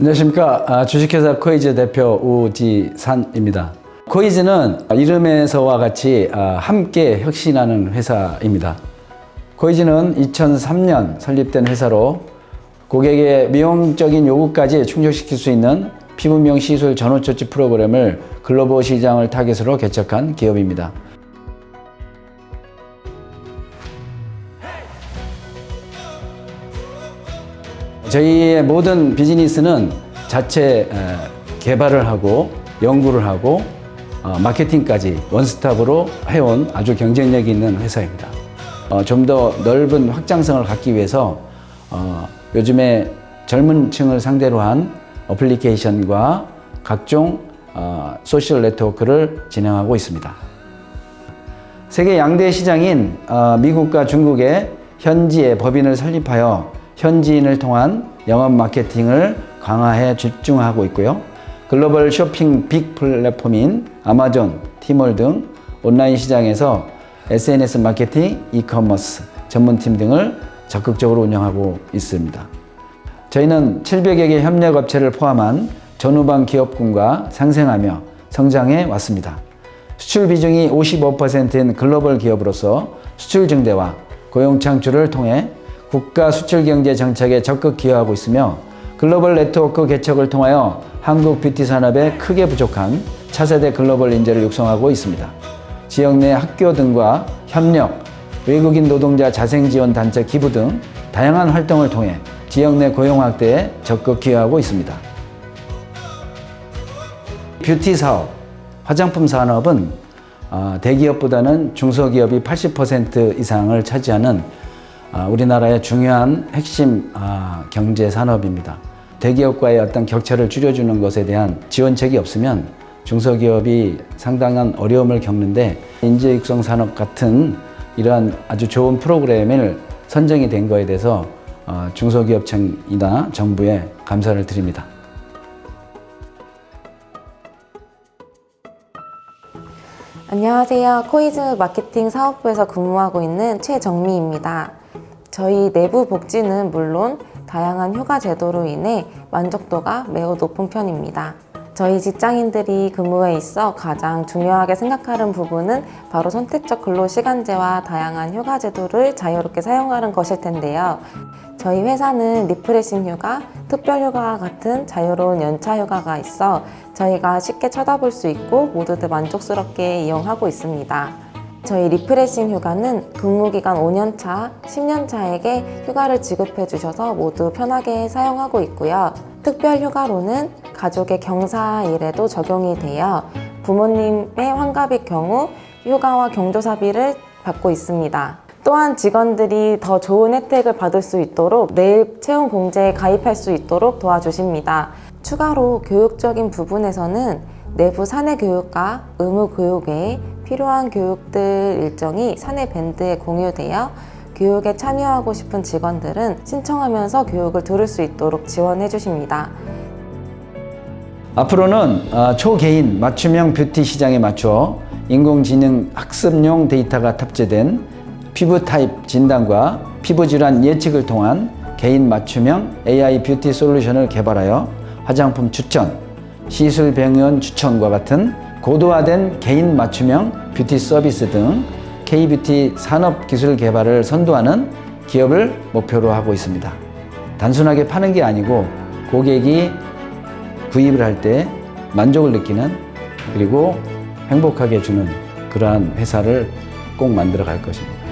안녕하십니까. 아, 주식회사 코이즈 대표 우지산입니다. 코이즈는 이름에서와 같이 아, 함께 혁신하는 회사입니다. 코이즈는 2003년 설립된 회사로 고객의 미용적인 요구까지 충족시킬 수 있는 피부 미용 시술 전원 조치 프로그램을 글로벌 시장을 타겟으로 개척한 기업입니다. 저희의 모든 비즈니스는 자체 에, 개발을 하고 연구를 하고 어, 마케팅까지 원스톱으로 해온 아주 경쟁력 있는 회사입니다. 어, 좀더 넓은 확장성을 갖기 위해서 어, 요즘에 젊은 층을 상대로 한 어플리케이션과 각종 어, 소셜 네트워크를 진행하고 있습니다. 세계 양대 시장인 어, 미국과 중국의 현지의 법인을 설립하여 현지인을 통한 영업 마케팅을 강화해 집중하고 있고요. 글로벌 쇼핑 빅 플랫폼인 아마존, 티몰 등 온라인 시장에서 SNS 마케팅, 이커머스 전문팀 등을 적극적으로 운영하고 있습니다. 저희는 700여 개 협력 업체를 포함한 전후방 기업군과 상생하며 성장해 왔습니다. 수출 비중이 55%인 글로벌 기업으로서 수출 증대와 고용 창출을 통해 국가 수출 경제 정책에 적극 기여하고 있으며 글로벌 네트워크 개척을 통하여 한국 뷰티 산업에 크게 부족한 차세대 글로벌 인재를 육성하고 있습니다. 지역 내 학교 등과 협력, 외국인 노동자 자생 지원 단체 기부 등 다양한 활동을 통해 지역 내 고용 확대에 적극 기여하고 있습니다. 뷰티 사업, 화장품 산업은 어, 대기업보다는 중소기업이 80% 이상을 차지하는 어, 우리나라의 중요한 핵심 아, 경제 산업입니다. 대기업과의 어떤 격차를 줄여주는 것에 대한 지원책이 없으면 중소기업이 상당한 어려움을 겪는데 인재 육성 산업 같은 이러한 아주 좋은 프로그램을 선정이 된 거에 대해서 어, 중소기업청이나 정부에 감사를 드립니다. 안녕하세요. 코이즈 마케팅 사업부에서 근무하고 있는 최정미입니다. 저희 내부 복지는 물론 다양한 휴가 제도로 인해 만족도가 매우 높은 편입니다. 저희 직장인들이 근무에 있어 가장 중요하게 생각하는 부분은 바로 선택적 근로 시간제와 다양한 휴가 제도를 자유롭게 사용하는 것일 텐데요. 저희 회사는 리프레싱 휴가, 특별 휴가와 같은 자유로운 연차 휴가가 있어 저희가 쉽게 쳐다볼 수 있고 모두들 만족스럽게 이용하고 있습니다. 저희 리프레싱 휴가는 근무기간 5년차, 10년차에게 휴가를 지급해 주셔서 모두 편하게 사용하고 있고요. 특별 휴가로는 가족의 경사일에도 적용이 되어 부모님의 환갑일 경우 휴가와 경조사비를 받고 있습니다. 또한 직원들이 더 좋은 혜택을 받을 수 있도록 내일 채용 공제에 가입할 수 있도록 도와주십니다. 추가로 교육적인 부분에서는 내부 사내 교육과 의무 교육 외에 필요한 교육들 일정이 사내 밴드에 공유되어 교육에 참여하고 싶은 직원들은 신청하면서 교육을 들을 수 있도록 지원해 주십니다. 앞으로는 어, 초개인 맞춤형 뷰티 시장에 맞춰 인공지능 학습용 데이터가 탑재된 피부 타입 진단과 피부 질환 예측을 통한 개인 맞춤형 AI 뷰티 솔루션을 개발하여 화장품 추천, 시술 병원 추천과 같은 고도화된 개인 맞춤형 뷰티 서비스 등 K-뷰티 산업 기술 개발을 선도하는 기업을 목표로 하고 있습니다. 단순하게 파는 게 아니고 고객이 구입을 할 때 만족을 느끼는 그리고 행복하게 해주는 그러한 회사를 꼭 만들어 갈 것입니다.